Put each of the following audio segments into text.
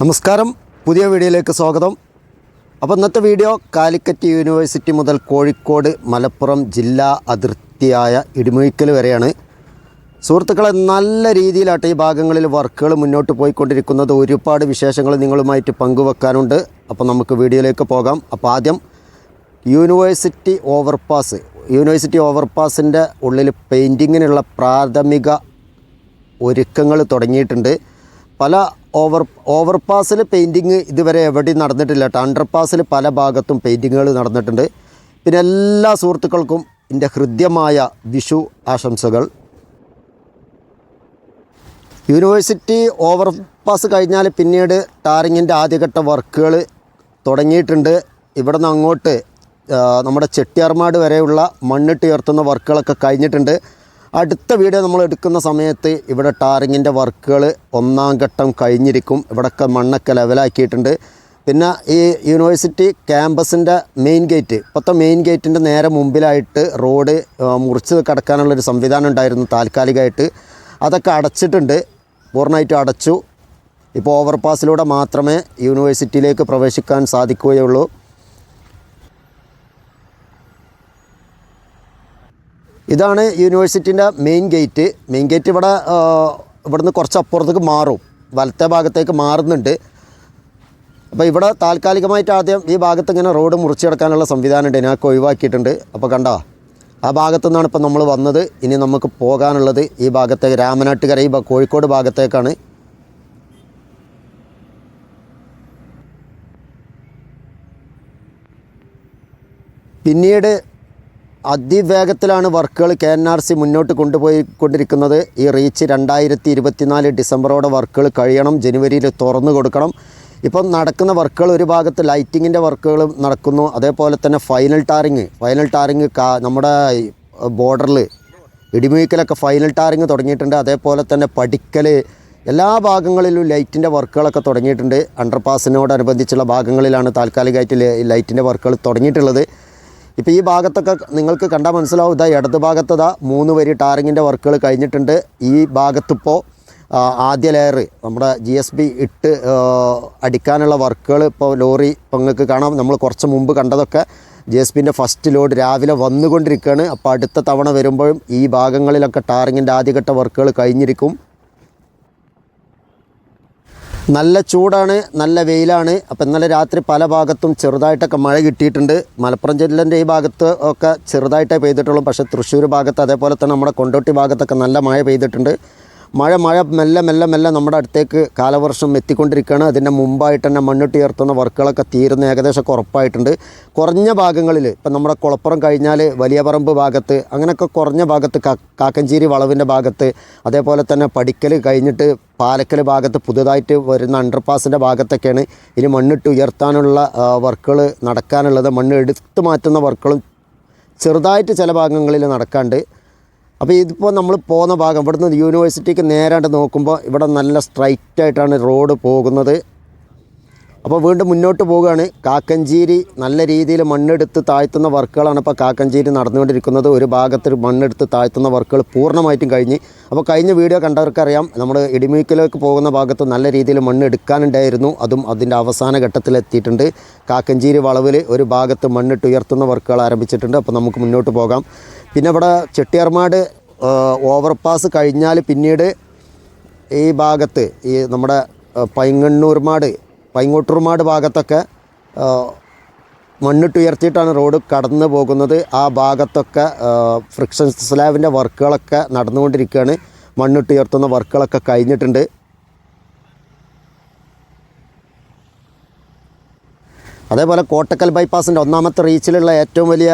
നമസ്കാരം. പുതിയ വീഡിയോയിലേക്ക് സ്വാഗതം. അപ്പോൾ ഇന്നത്തെ വീഡിയോ കാലിക്കറ്റ് യൂണിവേഴ്സിറ്റി മുതൽ കോഴിക്കോട് മലപ്പുറം ജില്ലാ അതിർത്തിയായ ഇടിമുഴിക്കൽ വരെയാണ്. സുഹൃത്തുക്കളെ നല്ല രീതിയിലാട്ട് ഈ ഭാഗങ്ങളിൽ വർക്കുകൾ മുന്നോട്ട് പോയിക്കൊണ്ടിരിക്കുന്നത്. ഒരുപാട് വിശേഷങ്ങൾ നിങ്ങളുമായിട്ട് പങ്കുവെക്കാനുണ്ട്. അപ്പോൾ നമുക്ക് വീഡിയോയിലേക്ക് പോകാം. അപ്പോൾ ആദ്യം യൂണിവേഴ്സിറ്റി ഓവർപാസ്. യൂണിവേഴ്സിറ്റി ഓവർപാസിന്റെ ഉള്ളിൽ പെയിന്റിങ്ങിനുള്ള പ്രാഥമിക ഒരുക്കങ്ങൾ തുടങ്ങിയിട്ടുണ്ട്. പല ഓവർ ഓവർപാസിൽ പെയിന്റിങ് ഇതുവരെ എവിടെയും നടന്നിട്ടില്ല. കേട്ടോ അണ്ടർപാസിൽ പല ഭാഗത്തും പെയിന്റിങ്ങുകൾ നടന്നിട്ടുണ്ട്. പിന്നെ എല്ലാ സുഹൃത്തുക്കൾക്കും എന്റെ ഹൃദ്യമായ വിഷു ആശംസകൾ. യൂണിവേഴ്സിറ്റി ഓവർപാസ് കഴിഞ്ഞാൽ പിന്നീട് ടാറിങ്ങിന്റെ ആദ്യഘട്ട വർക്കുകൾ തുടങ്ങിയിട്ടുണ്ട്. ഇവിടെ നിന്ന് അങ്ങോട്ട് നമ്മുടെ ചെട്ടിയാർമാട് വരെയുള്ള മണ്ണിട്ട് ഉയർത്തുന്ന വർക്കുകളൊക്കെ കഴിഞ്ഞിട്ടുണ്ട്. അടുത്ത വീഡിയോ നമ്മൾ എടുക്കുന്ന സമയത്ത് ഇവിടെ ടാറിങ്ങിന്റെ വർക്കുകൾ ഒന്നാം ഘട്ടം കഴിഞ്ഞിരിക്കും. ഇവിടെയൊക്കെ മണ്ണൊക്കെ ലെവലാക്കിയിട്ടുണ്ട്. പിന്നെ ഈ യൂണിവേഴ്സിറ്റി ക്യാമ്പസിന്റെ മെയിൻ ഗേറ്റ് ഇപ്പോഴത്തെ മെയിൻ ഗേറ്റിന്റെ നേരെ മുമ്പിലായിട്ട് റോഡ് മുറിച്ച് കടക്കാനുള്ളൊരു സംവിധാനം ഉണ്ടായിരുന്നു താൽക്കാലികമായിട്ട്. അതൊക്കെ അടച്ചിട്ടുണ്ട്. പൂർണമായിട്ടും അടച്ചു. ഇപ്പോൾ ഓവർപാസിലൂടെ മാത്രമേ യൂണിവേഴ്സിറ്റിയിലേക്ക് പ്രവേശിക്കാൻ സാധിക്കുകയുള്ളൂ. ഇതാണ് യൂണിവേഴ്സിറ്റിന്റെ മെയിൻ ഗേറ്റ്. മെയിൻ ഗേറ്റ് ഇവിടെ ഇവിടുന്ന് കുറച്ച് അപ്പുറത്തേക്ക് മാറും. വലത്തെ ഭാഗത്തേക്ക് മാറുന്നുണ്ട്. അപ്പോൾ ഇവിടെ താൽക്കാലികമായിട്ട് ആദ്യം ഈ ഭാഗത്ത് ഇങ്ങനെ റോഡ് മുറിച്ചെടുക്കാനുള്ള സംവിധാനം ഉണ്ട്. ഇതിനൊക്കെ ഒഴിവാക്കിയിട്ടുണ്ട്. അപ്പോൾ കണ്ടോ? ആ ഭാഗത്തു നിന്നാണ് ഇപ്പം നമ്മൾ വന്നത്. ഇനി നമുക്ക് പോകാനുള്ളത് ഈ ഭാഗത്തേക്ക് രാമനാട്ടുകര ഈ കോഴിക്കോട് ഭാഗത്തേക്കാണ്. പിന്നീട് അതിവേഗത്തിലാണ് വർക്കുകൾ കെ എൻ ആർ സി മുന്നോട്ട് കൊണ്ടുപോയി കൊണ്ടിരിക്കുന്നത്. ഈ റീച്ച് രണ്ടായിരത്തി ഇരുപത്തിനാല് ഡിസംബറോടെ വർക്കുകൾ കഴിയണം. ജനുവരിയിൽ തുറന്നു കൊടുക്കണം. ഇപ്പം നടക്കുന്ന വർക്കുകൾ ഒരു ഭാഗത്ത് ലൈറ്റിങ്ങിന്റെ വർക്കുകളും നടക്കുന്നു. അതേപോലെ തന്നെ ഫൈനൽ ടാറിങ്. ഫൈനൽ ടാറിങ് നമ്മുടെ ബോർഡറിൽ ഇടിമുഴിക്കലൊക്കെ ഫൈനൽ ടാറിങ് തുടങ്ങിയിട്ടുണ്ട്. അതേപോലെ തന്നെ പഠിക്കൽ എല്ലാ ഭാഗങ്ങളിലും ലൈറ്റിന്റെ വർക്കുകളൊക്കെ തുടങ്ങിയിട്ടുണ്ട്. അണ്ടർപാസിനോടനുബന്ധിച്ചുള്ള ഭാഗങ്ങളിലാണ് താൽക്കാലികമായിട്ട് ലൈറ്റിന്റെ വർക്കുകൾ തുടങ്ങിയിട്ടുള്ളത്. ഇപ്പോൾ ഈ ഭാഗത്തൊക്കെ നിങ്ങൾക്ക് കണ്ടാൽ മനസ്സിലാവും. ഇതാ ഇടത് ഭാഗത്ത് ഇതാ മൂന്ന് വരി ടാറിങ്ങിന്റെ വർക്കുകൾ കഴിഞ്ഞിട്ടുണ്ട്. ഈ ഭാഗത്തിപ്പോൾ ആദ്യ ലെയർ നമ്മുടെ ജി എസ് ബി ഇട്ട് അടിക്കാനുള്ള വർക്കുകൾ ഇപ്പോൾ ലോറി ഇപ്പോൾ നിങ്ങൾക്ക് കാണാം. നമ്മൾ കുറച്ച് മുമ്പ് കണ്ടതൊക്കെ ജി എസ് ബിന്റെ ഫസ്റ്റ് ലോഡ് രാവിലെ വന്നുകൊണ്ടിരിക്കുകയാണ്. അപ്പോൾ അടുത്ത തവണ വരുമ്പോഴും ഈ ഭാഗങ്ങളിലൊക്കെ ടാറിങ്ങിന്റെ ആദ്യഘട്ട വർക്കുകൾ കഴിഞ്ഞിരിക്കും. നല്ല ചൂടാണ് നല്ല വെയിലാണ്. അപ്പോൾ ഇന്നലെ രാത്രി പല ഭാഗത്തും ചെറുതായിട്ടൊക്കെ മഴ കിട്ടിയിട്ടുണ്ട്. മലപ്പുറം ജില്ലേന്റെ ഈ ഭാഗത്ത് ഒക്കെ ചെറുതായിട്ടേ പെയ്തിട്ടുള്ളൂ. പക്ഷേ തൃശ്ശൂർ ഭാഗത്ത് അതേപോലെ തന്നെ നമ്മുടെ കൊണ്ടോട്ടി ഭാഗത്തൊക്കെ നല്ല മഴ പെയ്തിട്ടുണ്ട്. മഴ മഴ മെല്ലെ മെല്ലെ മെല്ലെ നമ്മുടെ അടുത്തേക്ക് കാലവർഷം എത്തിക്കൊണ്ടിരിക്കുകയാണ്. അതിന്റെ മുമ്പായിട്ട് തന്നെ മണ്ണിട്ട് ഉയർത്തുന്ന വർക്കുകളൊക്കെ തീരുന്ന ഏകദേശമൊക്കെ ഉറപ്പായിട്ടുണ്ട്. കുറഞ്ഞ ഭാഗങ്ങളിൽ ഇപ്പം നമ്മുടെ കുളപ്പുറം കഴിഞ്ഞാൽ വലിയ പറമ്പ് ഭാഗത്ത് അങ്ങനെയൊക്കെ കുറഞ്ഞ ഭാഗത്ത് കാക്കഞ്ചേരി വളവിന്റെ ഭാഗത്ത് അതേപോലെ തന്നെ പഠിക്കൽ കഴിഞ്ഞിട്ട് പാലക്കൽ ഭാഗത്ത് പുതുതായിട്ട് വരുന്ന അണ്ടർപാസിന്റെ ഭാഗത്തൊക്കെയാണ് ഇനി മണ്ണിട്ട് ഉയർത്താനുള്ള വർക്കുകൾ നടക്കാനുള്ളത്. മണ്ണ് എടുത്തു മാറ്റുന്ന വർക്കുകളും ചെറുതായിട്ട് ചില ഭാഗങ്ങളിൽ നടക്കാണ്ട് അപ്പോൾ ഇതിപ്പോൾ നമ്മൾ പോകുന്ന ഭാഗം ഇവിടുന്ന് യൂണിവേഴ്സിറ്റിക്ക് നേരാണ്ട് നോക്കുമ്പോൾ ഇവിടെ നല്ല സ്ട്രൈറ്റ് ആയിട്ടാണ് റോഡ് പോകുന്നത്. അപ്പോൾ വീണ്ടും മുന്നോട്ട് പോവുകയാണ്. കാക്കഞ്ചേരി നല്ല രീതിയിൽ മണ്ണെടുത്ത് താഴ്ത്തുന്ന വർക്കുകളാണ് ഇപ്പോൾ കാക്കഞ്ചേരി നടന്നുകൊണ്ടിരിക്കുന്നത്. ഒരു ഭാഗത്ത് മണ്ണെടുത്ത് താഴ്ത്തുന്ന വർക്കുകൾ പൂർണമായിട്ടും കഴിഞ്ഞ്. അപ്പോൾ കഴിഞ്ഞ വീഡിയോ കണ്ടവർക്കറിയാം നമ്മൾ ഇടിമീക്കിലേക്ക് പോകുന്ന ഭാഗത്ത് നല്ല രീതിയിൽ മണ്ണ് എടുക്കാനുണ്ടായിരുന്നു. അതും അതിന്റെ അവസാന ഘട്ടത്തിലെത്തിയിട്ടുണ്ട് കാക്കഞ്ചേരി വളവിൽ ഒരു ഭാഗത്ത് മണ്ണിട്ട് ഉയർത്തുന്ന വർക്കുകൾ ആരംഭിച്ചിട്ടുണ്ട്. അപ്പോൾ നമുക്ക് മുന്നോട്ട് പോകാം. പിന്നെ ഇവിടെ ചെട്ടിയാർമാട് ഓവർപാസ് കഴിഞ്ഞാൽ പിന്നീട് ഈ ഭാഗത്ത് ഈ നമ്മുടെ പൈങ്ങണ്ണൂർമാട് പൈങ്ങോട്ടൂർമാട് ഭാഗത്തൊക്കെ മണ്ണിട്ടുയർത്തിയിട്ടാണ് റോഡ് കടന്നു പോകുന്നത്. ആ ഭാഗത്തൊക്കെ ഫ്രിക്ഷൻ സ്ലാബിന്റെ വർക്കുകളൊക്കെ നടന്നുകൊണ്ടിരിക്കുകയാണ്. മണ്ണിട്ടുയർത്തുന്ന വർക്കുകളൊക്കെ കഴിഞ്ഞിട്ടുണ്ട്. അതേപോലെ കോട്ടക്കൽ ബൈപ്പാസിന്റെ ഒന്നാമത്തെ റീച്ചിലുള്ള ഏറ്റവും വലിയ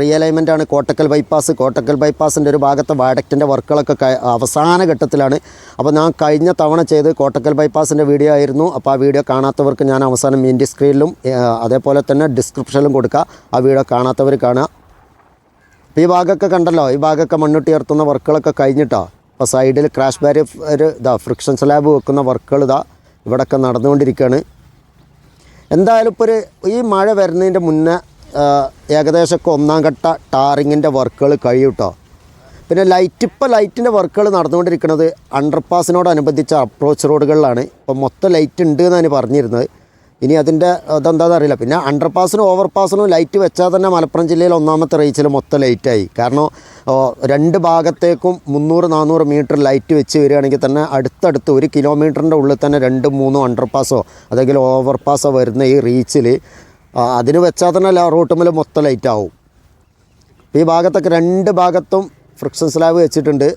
റിയലൈൻമെന്റ് ആണ് കോട്ടക്കൽ ബൈപ്പാസ്. കോട്ടക്കൽ ബൈപ്പാസിന്റെ ഒരു ഭാഗത്തെ വാഡക്റ്റിന്റെ വർക്കുകളൊക്കെ അവസാന ഘട്ടത്തിലാണ്. അപ്പോൾ ഞാൻ കഴിഞ്ഞ തവണ ചെയ്ത് കോട്ടക്കൽ ബൈപ്പാസിന്റെ വീഡിയോ ആയിരുന്നു. അപ്പോൾ ആ വീഡിയോ കാണാത്തവർക്ക് ഞാൻ അവസാനം മീന്റെ സ്ക്രീനിലും അതേപോലെ തന്നെ ഡിസ്ക്രിപ്ഷനിലും കൊടുക്കുക ആ വീഡിയോ കാണാത്തവർ കാണുക. അപ്പോൾ ഈ ഭാഗമൊക്കെ കണ്ടല്ലോ ഈ ഭാഗമൊക്കെ മണ്ണുട്ടി ഉയർത്തുന്ന വർക്കുകളൊക്കെ കഴിഞ്ഞിട്ടോ? അപ്പോൾ സൈഡിൽ ക്രാഷ് ബാരിയർ ഇതാ ഫ്രിക്ഷൻ സ്ലാബ് വെക്കുന്ന വർക്കുകൾ ഇതാ ഇവിടെയൊക്കെ നടന്നുകൊണ്ടിരിക്കുകയാണ്. എന്തായാലും ഇപ്പോൾ ഒരു ഈ മഴ വരുന്നതിന്റെ മുന്നേ ഏകദേശം ഏകദേശമൊക്കെ ഒന്നാം ഘട്ട ടാറിങ്ങിന്റെ വർക്കുകൾ കഴിയും കേട്ടോ പിന്നെ ലൈറ്റ് ഇപ്പോൾ ലൈറ്റിന്റെ വർക്കുകൾ നടന്നുകൊണ്ടിരിക്കുന്നത് അണ്ടർപാസിനോടനുബന്ധിച്ച അപ്രോച്ച് റോഡുകളിലാണ് ഇപ്പോൾ മൊത്തം ലൈറ്റ് ഉണ്ട് എന്നാണ് പറഞ്ഞിരുന്നത്. ഇനി അതിന്റെ അതെന്താണെന്ന് അറിയില്ല. പിന്നെ അണ്ടർപാസിനും ഓവർപാസിനും ലൈറ്റ് വെച്ചാൽ തന്നെ മലപ്പുറം ജില്ലയിൽ ഒന്നാമത്തെ റേച്ചിൽ മൊത്തം ലൈറ്റായി കാരണം രണ്ട് ഭാഗത്തേക്കും മുന്നൂറ് നാനൂറ് മീറ്റർ ലൈറ്റ് വെച്ച് വരികയാണെങ്കിൽ തന്നെ അടുത്തടുത്ത് ഒരു കിലോമീറ്ററിന്റെ ഉള്ളിൽ തന്നെ രണ്ടും പാസോ അണ്ടർപാസോ അല്ലെങ്കിൽ ഓവർപാസോ വരുന്ന ഈ റീച്ചിൽ അതിന് വെച്ചാൽ തന്നെ റൂട്ട് മുതൽ മൊത്തം ലൈറ്റാവും ഈ ഭാഗത്തൊക്കെ രണ്ട് ഭാഗത്തും ഫ്രിക്ഷൻ സ്ലാബ് വെച്ചിട്ടുണ്ട്.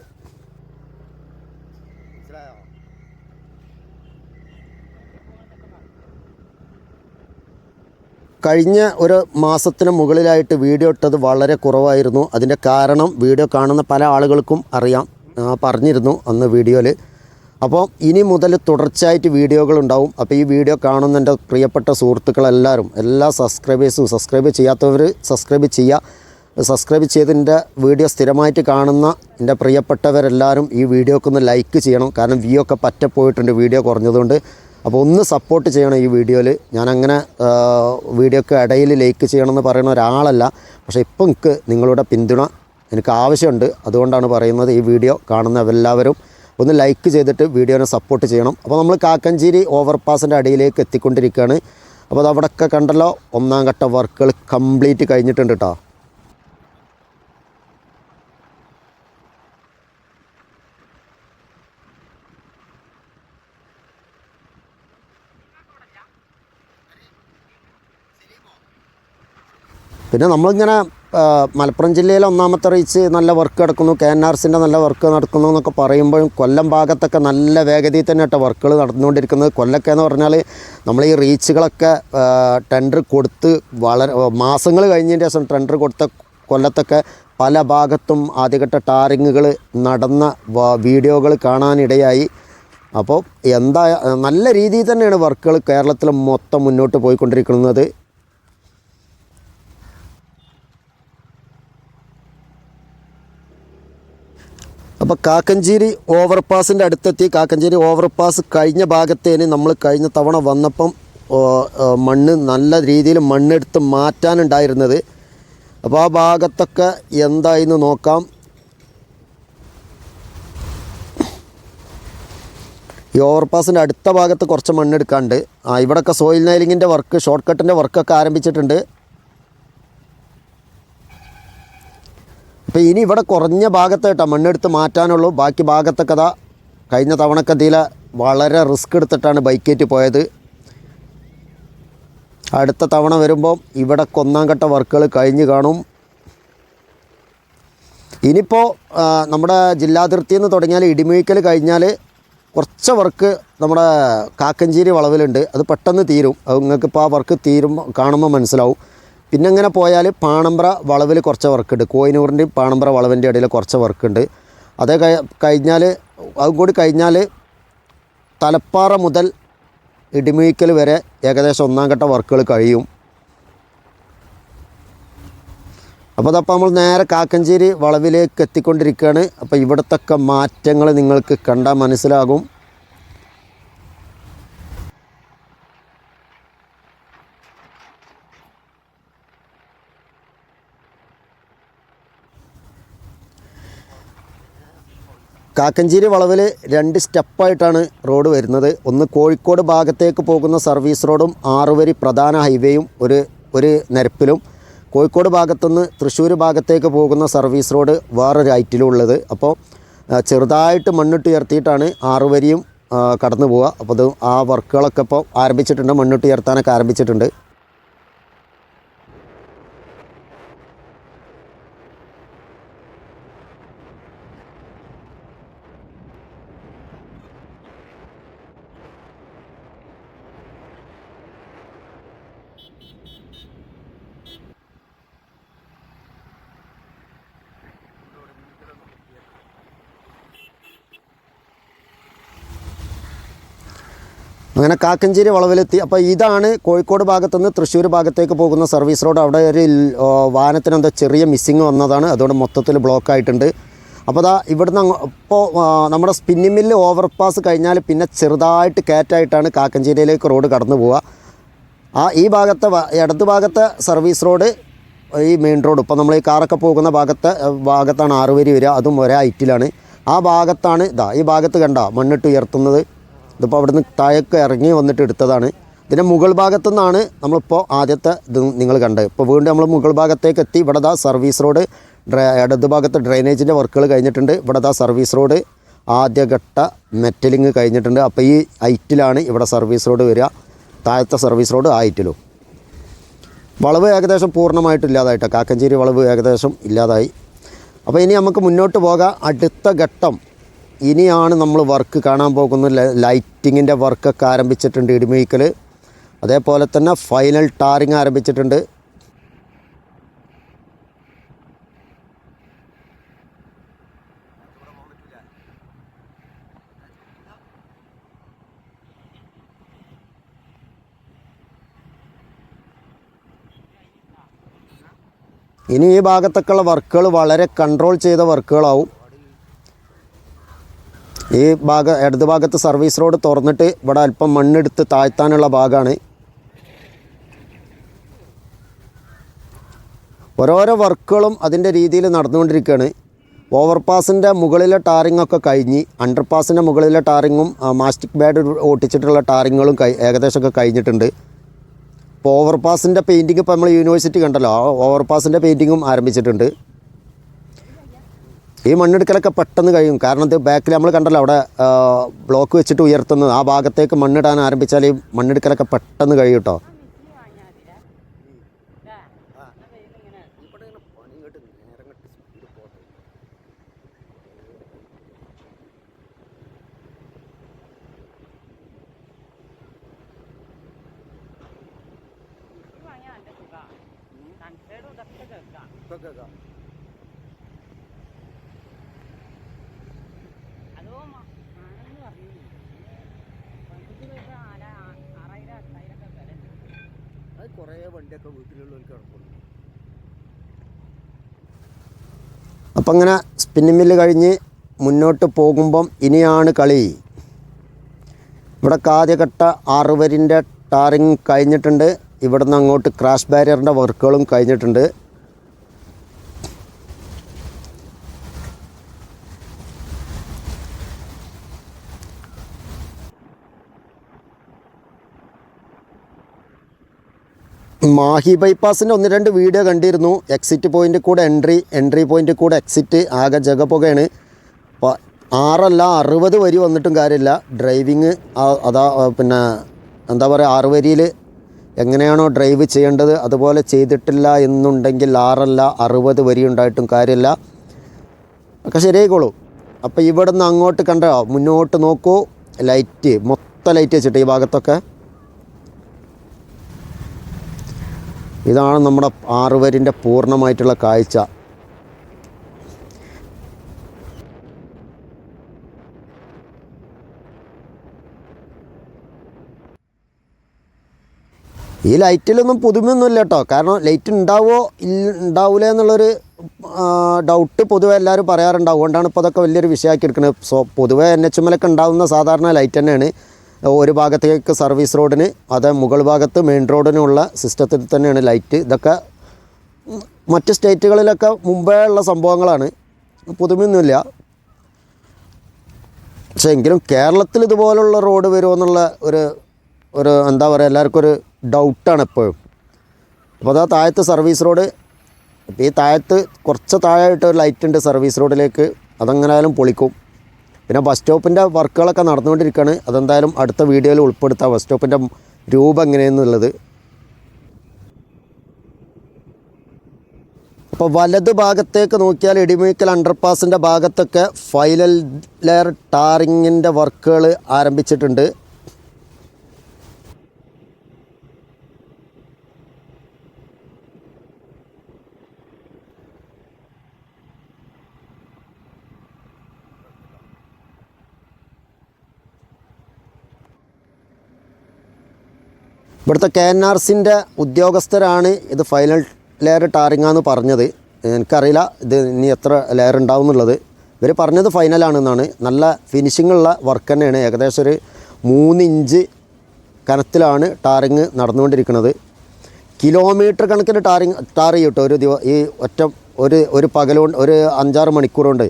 കഴിഞ്ഞ ഒരു മാസത്തിന് മുകളിലായിട്ട് വീഡിയോ ഇട്ടത് വളരെ കുറവായിരുന്നു. അതിന്റെ കാരണം വീഡിയോ കാണുന്ന പല ആളുകൾക്കും അറിയാം. പറഞ്ഞിരുന്നു അന്ന് വീഡിയോയിൽ. അപ്പോൾ ഇനി മുതൽ തുടർച്ചയായിട്ട് വീഡിയോകൾ ഉണ്ടാവും. അപ്പോൾ ഈ വീഡിയോ കാണുന്ന എന്റെ പ്രിയപ്പെട്ട സുഹൃത്തുക്കളെല്ലാവരും എല്ലാ സബ്സ്ക്രൈബേഴ്സും സബ്സ്ക്രൈബ് ചെയ്യാത്തവർ സബ്സ്ക്രൈബ് ചെയ്യുക. സബ്സ്ക്രൈബ് ചെയ്തിന്റെ വീഡിയോ സ്ഥിരമായിട്ട് കാണുന്ന എന്റെ പ്രിയപ്പെട്ടവരെല്ലാവരും ഈ വീഡിയോക്കൊന്ന് ലൈക്ക് ചെയ്യണം. കാരണം വ്യൂ ഒക്കെ പറ്റപ്പോയിട്ടുണ്ട് വീഡിയോ കുറഞ്ഞതുകൊണ്ട്. അപ്പോൾ ഒന്ന് സപ്പോർട്ട് ചെയ്യണം ഈ വീഡിയോയിൽ ഞാനങ്ങനെ വീഡിയോക്ക് ഇടയിൽ ലൈക്ക് ചെയ്യണമെന്ന് പറയുന്ന ഒരാളല്ല. പക്ഷേ ഇപ്പം എനിക്ക് നിങ്ങളുടെ പിന്തുണ എനിക്ക് ആവശ്യമുണ്ട്. അതുകൊണ്ടാണ് പറയുന്നത് ഈ വീഡിയോ കാണുന്ന എല്ലാവരും ഒന്ന് ലൈക്ക് ചെയ്തിട്ട് വീഡിയോനെ സപ്പോർട്ട് ചെയ്യണം. അപ്പോൾ നമ്മൾ കാക്കഞ്ചേരി ഓവർപാസിന്റെ അടിയിലേക്ക് എത്തിക്കൊണ്ടിരിക്കുകയാണ്. അപ്പോൾ അത് അവിടെയൊക്കെ കണ്ടല്ലോ ഒന്നാം ഘട്ട വർക്കുകൾ കംപ്ലീറ്റ് കഴിഞ്ഞിട്ടുണ്ട് കേട്ടോ പിന്നെ നമ്മളിങ്ങനെ മലപ്പുറം ജില്ലയിലെ ഒന്നാമത്തെ റീച്ച് നല്ല വർക്ക് നടക്കുന്നു. കെ എൻ ആർ സിന്റെ നല്ല വർക്ക് നടക്കുന്നു എന്നൊക്കെ പറയുമ്പോഴും കൊല്ലം ഭാഗത്തൊക്കെ നല്ല വേഗതയിൽ തന്നെ കേട്ടോ വർക്കുകൾ നടന്നുകൊണ്ടിരിക്കുന്നത്. കൊല്ലൊക്കെ എന്ന് പറഞ്ഞാൽ നമ്മൾ ഈ റീച്ചുകളൊക്കെ ടെൻഡർ കൊടുത്ത് വളരെ മാസങ്ങൾ കഴിഞ്ഞതിന് ശേഷം ടെൻഡർ കൊടുത്ത കൊല്ലത്തൊക്കെ പല ഭാഗത്തും ആദ്യഘട്ട ടാറിങ്ങുകൾ നടന്ന വീഡിയോകൾ കാണാനിടയായി. അപ്പോൾ എന്താ നല്ല രീതിയിൽ തന്നെയാണ് വർക്കുകൾ കേരളത്തിൽ മൊത്തം മുന്നോട്ട് പോയിക്കൊണ്ടിരിക്കുന്നത്. അപ്പോൾ കാക്കഞ്ചേരി ഓവർപാസിന്റെ അടുത്തെത്തി. കാക്കഞ്ചേരി ഓവർപാസ് കഴിഞ്ഞ ഭാഗത്തേന് നമ്മൾ കഴിഞ്ഞ തവണ വന്നപ്പം മണ്ണ് നല്ല രീതിയിൽ മണ്ണെടുത്ത് മാറ്റാനുണ്ടായിരുന്നത്. അപ്പോൾ ആ ഭാഗത്തൊക്കെ എന്തായിന്ന് നോക്കാം. ഈ ഓവർപാസിന്റെ അടുത്ത ഭാഗത്ത് കുറച്ച് മണ്ണെടുക്കാണ്ട് ആ ഇവിടെയൊക്കെ സോയിൽ നൈലിങ്ങിന്റെ വർക്ക് ഷോർട്ട് കട്ടിന്റെ വർക്കൊക്കെ ആരംഭിച്ചിട്ടുണ്ട്. അപ്പോൾ ഇനി ഇവിടെ കുറഞ്ഞ ഭാഗത്തായിട്ടാണ് മണ്ണെടുത്ത് മാറ്റാനുള്ളൂ. ബാക്കി ഭാഗത്തൊക്കെ അതാ കഴിഞ്ഞ തവണക്കെ ഇതിൽ വളരെ റിസ്ക് എടുത്തിട്ടാണ് ബൈക്കേറ്റ് പോയത്. അടുത്ത തവണ വരുമ്പോൾ ഇവിടെ ഒന്നാം ഘട്ട വർക്കുകൾ കഴിഞ്ഞ് കാണും. ഇനിയിപ്പോൾ നമ്മുടെ ജില്ലാതിർത്തിയിൽ നിന്ന് തുടങ്ങിയാൽ ഇടിമീക്കൽ കഴിഞ്ഞാൽ കുറച്ച് വർക്ക് നമ്മുടെ കാക്കഞ്ചേരി വളവിലുണ്ട്. അത് പെട്ടെന്ന് തീരും. അത് നിങ്ങൾക്ക് ആ വർക്ക് തീരുമ്പോൾ കാണുമ്പോൾ മനസ്സിലാവും. പിന്നെ അങ്ങനെ പോയാൽ പാണമ്പ്ര വളവിൽ കുറച്ച് വർക്കുണ്ട്. കോയിനൂറിന്റെയും പാണമ്പ്ര വളവിന്റെ ഇടയിൽ കുറച്ച് വർക്കുണ്ട്. അത് കഴി- കഴിഞ്ഞാൽ അതും കൂടി കഴിഞ്ഞാൽ തലപ്പാറ മുതൽ ഇടിമീക്കൽ വരെ ഏകദേശം ഒന്നാം ഘട്ട വർക്കുകൾ കഴിയും. അപ്പോൾ അതപ്പോൾ നമ്മൾ നേരെ കാക്കഞ്ചേരി വളവിലേക്ക് എത്തിക്കൊണ്ടിരിക്കുകയാണ്. അപ്പോൾ ഇവിടത്തൊക്കെ മാറ്റങ്ങൾ നിങ്ങൾക്ക് കണ്ടാൽ മനസ്സിലാകും. കാക്കഞ്ചേരി വളവിൽ രണ്ട് സ്റ്റെപ്പായിട്ടാണ് റോഡ് വരുന്നത്. ഒന്ന് കോഴിക്കോട് ഭാഗത്തേക്ക് പോകുന്ന സർവീസ് റോഡും ആറുവരി പ്രധാന ഹൈവേയും ഒരു ഒരു നിരപ്പിലും. കോഴിക്കോട് ഭാഗത്തുനിന്ന് തൃശ്ശൂർ ഭാഗത്തേക്ക് പോകുന്ന സർവീസ് റോഡ് വേറൊരു ഹൈറ്റിലും ഉള്ളത് അപ്പോൾ ചെറുതായിട്ട് മണ്ണിട്ട് ഉയർത്തിയിട്ടാണ് ആറുവരിയും കടന്നു പോവുക അപ്പോൾ അത് ആ വർക്കുകളൊക്കെ ഇപ്പോൾ ആരംഭിച്ചിട്ടുണ്ട് മണ്ണിട്ട് ഉയർത്താനൊക്കെ ആരംഭിച്ചിട്ടുണ്ട്. അങ്ങനെ കാക്കഞ്ചേരി വളവിലെത്തി. അപ്പോൾ ഇതാണ് കോഴിക്കോട് ഭാഗത്തുനിന്ന് തൃശ്ശൂർ ഭാഗത്തേക്ക് പോകുന്ന സർവീസ് റോഡ്. അവിടെ ഒരു വാഹനത്തിന് എന്തോ ചെറിയ മിസ്സിങ് വന്നതാണ്. അതുകൊണ്ട് മൊത്തത്തിൽ ബ്ലോക്ക് ആയിട്ടുണ്ട്. അപ്പോൾ അതാ ഇവിടുന്ന് ഇപ്പോൾ നമ്മുടെ സ്പിന്നിങ് മില്ല് ഓവർപാസ് കഴിഞ്ഞാൽ പിന്നെ ചെറുതായിട്ട് കയറ്റായിട്ടാണ് കാക്കഞ്ചേരിയിലേക്ക് റോഡ് കടന്നു പോവുക. ആ ഈ ഭാഗത്തെ ഇടത് ഭാഗത്തെ സർവീസ് റോഡ് ഈ മെയിൻ റോഡ് ഇപ്പോൾ നമ്മൾ ഈ കാറൊക്കെ പോകുന്ന ഭാഗത്തെ ഭാഗത്താണ് ആറ് വരി വരിക. അതും ഒരേ ഐറ്റിലാണ് ആ ഭാഗത്താണ് ഇതാ ഈ ഭാഗത്ത് കണ്ട മണ്ണിട്ട് ഉയർത്തുന്നത്. ഇതിപ്പോൾ നിന്ന് താഴേക്ക് ഇറങ്ങി വന്നിട്ട് എടുത്തതാണ്. ഇതിന്റെ മുകൾ ഭാഗത്തു നിന്നാണ് നമ്മളിപ്പോൾ ആദ്യത്തെ ഇത് നിങ്ങൾ കണ്ടത്. ഇപ്പോൾ വീണ്ടും നമ്മൾ മുകൾ ഭാഗത്തേക്ക് എത്തി. ഇവിടെ ദാ സർവീസ് റോഡ് ഡ്രൈ ഇടത് ഭാഗത്ത് ഡ്രെയിനേജിന്റെ വർക്കുകൾ കഴിഞ്ഞിട്ടുണ്ട്. ഇവിടെ ദാ സർവീസ് റോഡ് ആദ്യഘട്ട മെറ്റലിങ് കഴിഞ്ഞിട്ടുണ്ട്. അപ്പോൾ ഈ ഹൈറ്റിലാണ് ഇവിടെ സർവീസ് റോഡ് വരിക. താഴത്തെ സർവീസ് റോഡ് ആ വളവ് ഏകദേശം പൂർണമായിട്ട് ഇല്ലാതായിട്ടോ കാക്കഞ്ചേരി വളവ് ഏകദേശം ഇല്ലാതായി. അപ്പോൾ ഇനി നമുക്ക് മുന്നോട്ട് പോകാം. അടുത്ത ഘട്ടം. ഇനിയാണ് നമ്മൾ വർക്ക് കാണാൻ പോകുന്നത്. ലൈറ്റിങ്ങിന്റെ വർക്കൊക്കെ ആരംഭിച്ചിട്ടുണ്ട് ഇടിമീക്കൽ അതേപോലെ തന്നെ ഫൈനൽ ടാറിങ് ആരംഭിച്ചിട്ടുണ്ട്. ഇനി ഈ ഭാഗത്തൊക്കെയുള്ള വർക്കുകൾ വളരെ കൺട്രോൾ ചെയ്ത വർക്കുകളാവും ഈ ഭാഗ ഇടത് ഭാഗത്ത് സർവീസ് റോഡ് തുറന്നിട്ട് ഇവിടെ അല്പം മണ്ണെടുത്ത് താഴ്ത്താനുള്ള ഭാഗമാണ്. ഓരോരോ വർക്കുകളും അതിന്റെ രീതിയിൽ നടന്നുകൊണ്ടിരിക്കുകയാണ്. ഓവർപാസിന്റെ മുകളിലെ ടാറിംഗ് ഒക്കെ കഴിഞ്ഞ് അണ്ടർപാസിന്റെ മുകളിലെ ടാറിങ്ങും മാസ്റ്റിക് ബാഡ് ഒട്ടിച്ചിട്ടുള്ള ടാറിങ്ങുകളും കൈ ഏകദേശമൊക്കെ കഴിഞ്ഞിട്ടുണ്ട്. ഇപ്പോൾ ഓവർപാസിന്റെ പെയിന്റിങ് ഇപ്പോൾ നമ്മൾ യൂണിവേഴ്സിറ്റി കണ്ടല്ലോ ആ ഓവർപാസിന്റെ പെയിന്റിങ്ങും ആരംഭിച്ചിട്ടുണ്ട്. ഈ മണ്ണെടുക്കലൊക്കെ പെട്ടെന്ന് കഴിയും. കാരണം ഇത് ബാക്കിൽ നമ്മൾ കണ്ടല്ലോ അവിടെ ബ്ലോക്ക് വെച്ചിട്ട് ഉയർത്തുന്നത് ആ ഭാഗത്തേക്ക് മണ്ണിടാൻ ആരംഭിച്ചാൽ ഈ മണ്ണെടുക്കലൊക്കെ പെട്ടെന്ന് കഴിയും കേട്ടോ. അതോ വണ്ടിയൊക്കെ വീട്ടിലുള്ളവർക്ക് അപ്പം അങ്ങനെ സ്പിന്നിങ് മില്ല് കഴിഞ്ഞ് മുന്നോട്ട് പോകുമ്പം ഇനിയാണ് കളി. ഇവിടെ ആദ്യഘട്ട ആറുവരിന്റെ ടാറിങ് കഴിഞ്ഞിട്ടുണ്ട്. ഇവിടുന്ന് അങ്ങോട്ട് ക്രാഷ് ബാരിയറിന്റെ വർക്കുകളും കഴിഞ്ഞിട്ടുണ്ട്. മാഹി ബൈപ്പാസിന്റെ ഒന്ന് രണ്ട് വീഡിയോ കണ്ടിരുന്നു. എക്സിറ്റ് പോയിന്റ് കൂടെ എൻട്രി എൻട്രി പോയിന്റ് കൂടെ എക്സിറ്റ് ആകെ ജഗപുകയാണ്. അപ്പോൾ ആറല്ല അറുപത് വരി വന്നിട്ടും കാര്യമില്ല. ഡ്രൈവിങ് അതാ പിന്നെ എന്താ പറയുക ആറ് വരിയിൽ എങ്ങനെയാണോ ഡ്രൈവ് ചെയ്യേണ്ടത് അതുപോലെ ചെയ്തിട്ടില്ല എന്നുണ്ടെങ്കിൽ ആറല്ല അറുപത് വരി ഉണ്ടായിട്ടും കാര്യമില്ല. ഒക്കെ ശരിയായിക്കോളൂ. അപ്പോൾ ഇവിടെ നിന്ന് അങ്ങോട്ട് കണ്ടോ മുന്നോട്ട് നോക്കൂ. ലൈറ്റ് മൊത്തം ലൈറ്റ് വെച്ചിട്ട് ഈ ഭാഗത്തൊക്കെ. ഇതാണ് നമ്മുടെ ആറുവരിന്റെ പൂർണമായിട്ടുള്ള കാഴ്ച. ഈ ലൈറ്റിലൊന്നും പുതുമയൊന്നുമില്ല കേട്ടോ. കാരണം ലൈറ്റ് ഉണ്ടാവോ ഉണ്ടാവില്ല എന്നുള്ളൊരു ഡൗട്ട് പൊതുവെ എല്ലാവരും പറയാറുണ്ട് അതുകൊണ്ടാണ് ഇപ്പോൾ അതൊക്കെ വലിയൊരു വിഷയമാക്കി എടുക്കുന്നത്. സോ പൊതുവെ എൻ എച്ച് എമ്മിലൊക്കെ ഉണ്ടാവുന്ന സാധാരണ ലൈറ്റ് തന്നെയാണ്. ഒരു ഭാഗത്തേക്ക് സർവീസ് റോഡിന് അത് മുകൾ ഭാഗത്ത് മെയിൻ റോഡിനുള്ള സിസ്റ്റത്തിൽ തന്നെയാണ് ലൈറ്റ് ഇതൊക്കെ മറ്റ് സ്റ്റേറ്റുകളിലൊക്കെ മുമ്പേ ഉള്ള സംഭവങ്ങളാണ്. പുതുമയൊന്നുമില്ല. പക്ഷേ എങ്കിലും കേരളത്തിൽ ഇതുപോലുള്ള റോഡ് വരുമോ എന്നുള്ള ഒരു ഒരു എന്താ പറയുക എല്ലാവർക്കും ഒരു ഡൗട്ടാണ് എപ്പോഴും. അപ്പോൾ അതാ താഴത്ത് സർവീസ് റോഡ് അപ്പോൾ ഈ താഴത്ത് കുറച്ച് താഴെയായിട്ട് ഒരു ലൈറ്റ് ഉണ്ട് സർവീസ് റോഡിലേക്ക് അതെങ്ങനായാലും പൊളിക്കും. പിന്നെ ബസ് സ്റ്റോപ്പിന്റെ വർക്കുകളൊക്കെ നടന്നുകൊണ്ടിരിക്കുകയാണ്. അതെന്തായാലും അടുത്ത വീഡിയോയിൽ ഉൾപ്പെടുത്താം. ബസ് സ്റ്റോപ്പിന്റെ രൂപം എങ്ങനെയെന്നുള്ളത്. അപ്പോൾ വലത് ഭാഗത്തേക്ക് നോക്കിയാൽ ഇടിമീക്കൽ അണ്ടർപാസിന്റെ ഭാഗത്തൊക്കെ ഫൈനൽ ലെയർ ടാറിങ്ങിന്റെ വർക്കുകൾ ആരംഭിച്ചിട്ടുണ്ട്. ഇവിടുത്തെ കെ എൻ ആർ സിന്റെ ഉദ്യോഗസ്ഥരാണ് ഇത് ഫൈനൽ ലെയർ ടാറിങ്ങാന്ന് പറഞ്ഞത്. എനിക്കറിയില്ല ഇത് ഇനി എത്ര ലെയർ ഉണ്ടാവും എന്നുള്ളത് ഇവർ പറഞ്ഞത് ഫൈനലാണെന്നാണ് നല്ല ഫിനിഷിംഗ് ഉള്ള വർക്ക് തന്നെയാണ്. ഏകദേശം ഒരു മൂന്ന് ഇഞ്ച് കനത്തിലാണ് ടാറിങ് നടന്നുകൊണ്ടിരിക്കുന്നത്. കിലോമീറ്റർ കണക്കിന് ടാറിങ് ടാർ ചെയ്യും കേട്ടോ ഒരു ദിവ ഈ ഒറ്റ ഒരു ഒരു പകലുകൊണ്ട് ഒരു അഞ്ചാറ് മണിക്കൂർ കൊണ്ട്.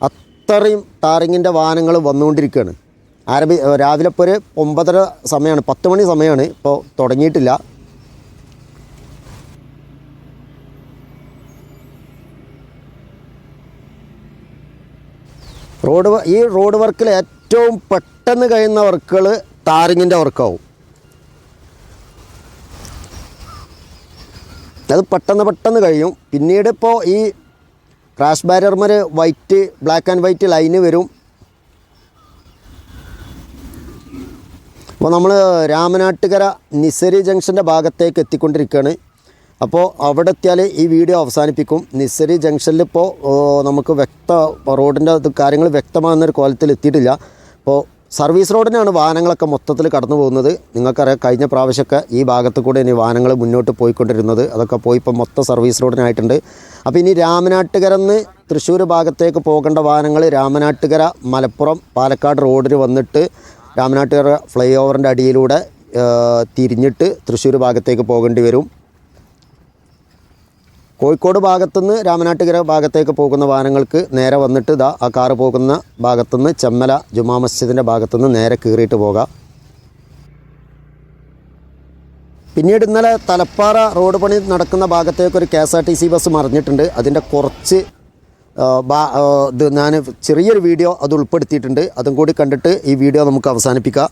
അത്രയും ടാറിങ്ങിന്റെ വാഹനങ്ങൾ വന്നുകൊണ്ടിരിക്കുകയാണ്. ആരംഭി രാവിലെ ഇപ്പോൾ ഒരു ഒമ്പതര സമയമാണ് പത്ത് മണി സമയമാണ് ഇപ്പോൾ തുടങ്ങിയിട്ടില്ല. റോഡ് ഈ റോഡ് വർക്കിൽ ഏറ്റവും പെട്ടെന്ന് കഴിയുന്ന വർക്കുകൾ ടാറിങ്ങിന്റെ വർക്കാവും. അത് പെട്ടെന്ന് പെട്ടെന്ന് കഴിയും. പിന്നീട് ഇപ്പോൾ ഈ ക്രാഷ് ബാരിയർമാർ white black and white line വരും. അപ്പോൾ നമ്മൾ രാമനാട്ടുകര നിസരി ജംഗ്ഷന്റെ ഭാഗത്തേക്ക് എത്തിക്കൊണ്ടിരിക്കുകയാണ്. അപ്പോൾ അവിടെ എത്തിയാൽ ഈ വീഡിയോ അവസാനിപ്പിക്കും. നിസരി ജംഗ്ഷനിൽ ഇപ്പോൾ നമുക്ക് വ്യക്ത റോഡിന്റെ കാര്യങ്ങൾ വ്യക്തമാകുന്നൊരു കോലത്തിൽ എത്തിയിട്ടില്ല. അപ്പോൾ സർവീസ് റോഡിനാണ് വാഹനങ്ങളൊക്കെ മൊത്തത്തിൽ കടന്നു പോകുന്നത്. നിങ്ങൾക്കറിയാം കഴിഞ്ഞ പ്രാവശ്യമൊക്കെ ഈ ഭാഗത്ത് കൂടെ ഇനി വാഹനങ്ങൾ മുന്നോട്ട് പോയിക്കൊണ്ടിരുന്നത്. അതൊക്കെ പോയി ഇപ്പോൾ മൊത്തം സർവീസ് റോഡിനായിട്ടുണ്ട്. അപ്പോൾ ഇനി രാമനാട്ടുകര നിന്ന് തൃശ്ശൂർ ഭാഗത്തേക്ക് പോകേണ്ട വാഹനങ്ങൾ രാമനാട്ടുകര മലപ്പുറം പാലക്കാട് റോഡിൽ വന്നിട്ട് രാമനാട്ടുകര ഫ്ലൈ ഓവറിന്റെ അടിയിലൂടെ തിരിഞ്ഞിട്ട് തൃശ്ശൂർ ഭാഗത്തേക്ക് പോകേണ്ടി വരും. കോഴിക്കോട് ഭാഗത്തുനിന്ന് രാമനാട്ടുകര ഭാഗത്തേക്ക് പോകുന്ന വാഹനങ്ങൾക്ക് നേരെ വന്നിട്ട് ഇതാ ആ കാറ് പോകുന്ന ഭാഗത്തുനിന്ന് ചെമ്മല ജുമാ മസ്ജിദിന്റെ ഭാഗത്തുനിന്ന് നേരെ കീറിയിട്ട് പോകാം. പിന്നീട് ഇന്നലെ തലപ്പാറ റോഡ് പണി നടക്കുന്ന ഭാഗത്തേക്ക് ഒരു K S R T C bus മറിഞ്ഞിട്ടുണ്ട്. അതിന്റെ കുറച്ച് ഇത് ഞാൻ ചെറിയൊരു വീഡിയോ അത് ഉൾപ്പെടുത്തിയിട്ടുണ്ട്. അതും കൂടി കണ്ടിട്ട് ഈ വീഡിയോ നമുക്ക് അവസാനിപ്പിക്കാം.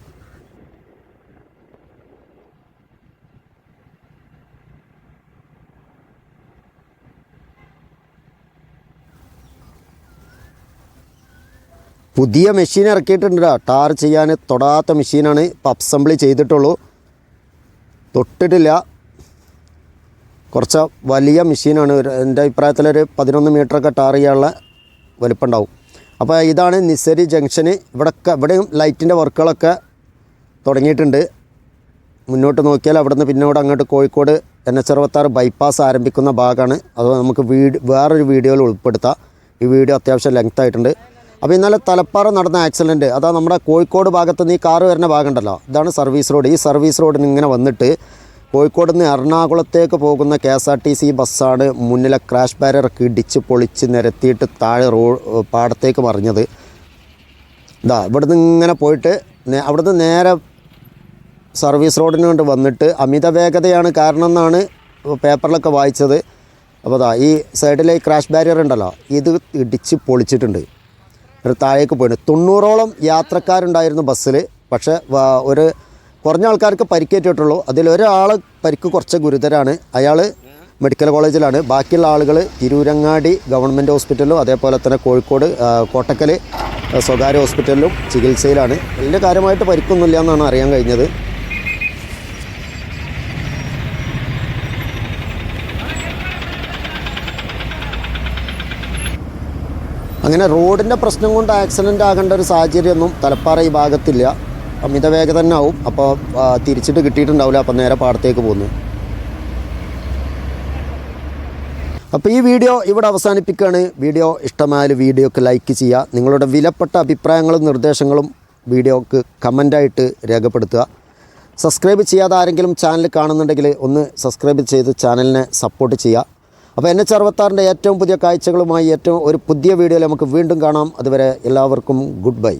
പുതിയ മെഷീൻ ഇറക്കിയിട്ടുണ്ട് ടാർ ചെയ്യാൻ തൊടാത്ത മെഷീനാണ് ഇപ്പോൾ അസംബ്ലി ചെയ്തിട്ടുള്ളൂ. തൊട്ടിട്ടില്ല. കുറച്ച് വലിയ മെഷീനാണ്. എന്റെ എന്റെ അഭിപ്രായത്തിലൊരു പതിനൊന്ന് മീറ്ററൊക്കെ ടാർ ചെയ്യാനുള്ള വലിപ്പം ഉണ്ടാവും അപ്പോൾ ഇതാണ് നിസരി ജംഗ്ഷന്. ഇവിടെയൊക്കെ ഇവിടെയും ലൈറ്റിന്റെ വർക്കുകളൊക്കെ തുടങ്ങിയിട്ടുണ്ട്. മുന്നോട്ട് നോക്കിയാൽ അവിടുന്ന് പിന്നോട് അങ്ങോട്ട് കോഴിക്കോട് എൻ എച്ച് അറുപത്താറ് ബൈപ്പാസ് ആരംഭിക്കുന്ന ഭാഗമാണ്. അത് നമുക്ക് വീട് വേറൊരു വീഡിയോയിൽ ഉൾപ്പെടുത്താം. ഈ വീഡിയോ അത്യാവശ്യം ലെങ്ത് ആയിട്ടുണ്ട്. അപ്പോൾ ഇന്നലെ തലപ്പാറ നടന്ന ആക്സിഡന്റ് അതാ നമ്മുടെ കോഴിക്കോട് ഭാഗത്ത് നിന്ന് ഈ കാറ് വരുന്ന ഭാഗമുണ്ടല്ലോ ഇതാണ് സർവീസ് റോഡ് ഈ സർവീസ് റോഡിന് ഇങ്ങനെ വന്നിട്ട് കോഴിക്കോട് നിന്ന് എറണാകുളത്തേക്ക് പോകുന്ന K S R T C ബസ്സാണ് മുന്നിലെ ക്രാഷ് ബാരിയറൊക്കെ ഇടിച്ച് പൊളിച്ച് നിരത്തിയിട്ട് താഴെ റോ പാടത്തേക്ക് മറിഞ്ഞത്. ഇതാ ഇവിടുന്ന് ഇങ്ങനെ പോയിട്ട് അവിടുന്ന് നേരെ സർവീസ് റോഡിന് കൊണ്ട് വന്നിട്ട് അമിത വേഗതയാണ് കാരണം എന്നാണ് പേപ്പറിലൊക്കെ വായിച്ചത്. അപ്പോൾ അതാ ഈ സൈഡിലെ ഈ ക്രാഷ് ബാരിയർ ഉണ്ടല്ലോ ഇത് ഇടിച്ച് പൊളിച്ചിട്ടുണ്ട്. ഒരു താഴേക്ക് പോയിട്ടുണ്ട്. തൊണ്ണൂറോളം യാത്രക്കാരുണ്ടായിരുന്നു ബസ്സിൽ പക്ഷേ ഒരു കുറഞ്ഞ ആൾക്കാർക്ക് പരിക്കേറ്റിട്ടുള്ളൂ. അതിലൊരാൾ പരിക്ക് കുറച്ച് ഗുരുതരാണ്. അയാൾ മെഡിക്കൽ കോളേജിലാണ്. ബാക്കിയുള്ള ആളുകൾ തിരൂരങ്ങാടി ഗവൺമെന്റ് ഹോസ്പിറ്റലിലും അതേപോലെ തന്നെ കോഴിക്കോട് കോട്ടക്കൽ സ്വകാര്യ ഹോസ്പിറ്റലിലും ചികിത്സയിലാണ്. വലിയ കാര്യമായിട്ട് പരിക്കൊന്നുമില്ല എന്നാണ് അറിയാൻ കഴിഞ്ഞത്. അങ്ങനെ റോഡിന്റെ പ്രശ്നം കൊണ്ട് ആക്സിഡന്റ് ആകേണ്ട ഒരു സാഹചര്യമൊന്നും തലപ്പാറ ഈ ഭാഗത്തില്ല. അമിത വേഗത തന്നെ ആവും. അപ്പോൾ തിരിച്ചിട്ട് കിട്ടിയിട്ടുണ്ടാവില്ല. അപ്പം നേരെ പാടത്തേക്ക് പോകുന്നു. അപ്പോൾ ഈ വീഡിയോ ഇവിടെ അവസാനിപ്പിക്കുകയാണ്. വീഡിയോ ഇഷ്ടമായാൽ വീഡിയോക്ക് ലൈക്ക് ചെയ്യുക. നിങ്ങളുടെ വിലപ്പെട്ട അഭിപ്രായങ്ങളും നിർദ്ദേശങ്ങളും വീഡിയോക്ക് കമന്റായിട്ട് രേഖപ്പെടുത്തുക. സബ്സ്ക്രൈബ് ചെയ്യാതെ ആരെങ്കിലും ചാനൽ കാണുന്നുണ്ടെങ്കിൽ ഒന്ന് സബ്സ്ക്രൈബ് ചെയ്ത് ചാനലിനെ സപ്പോർട്ട് ചെയ്യുക. അപ്പോൾ എൻ എച്ച് അറുപത്താറിന്റെ ഏറ്റവും പുതിയ കാഴ്ചകളുമായി ഏറ്റവും ഒരു പുതിയ വീഡിയോയിൽ നമുക്ക് വീണ്ടും കാണാം. അതുവരെ എല്ലാവർക്കും ഗുഡ് ബൈ.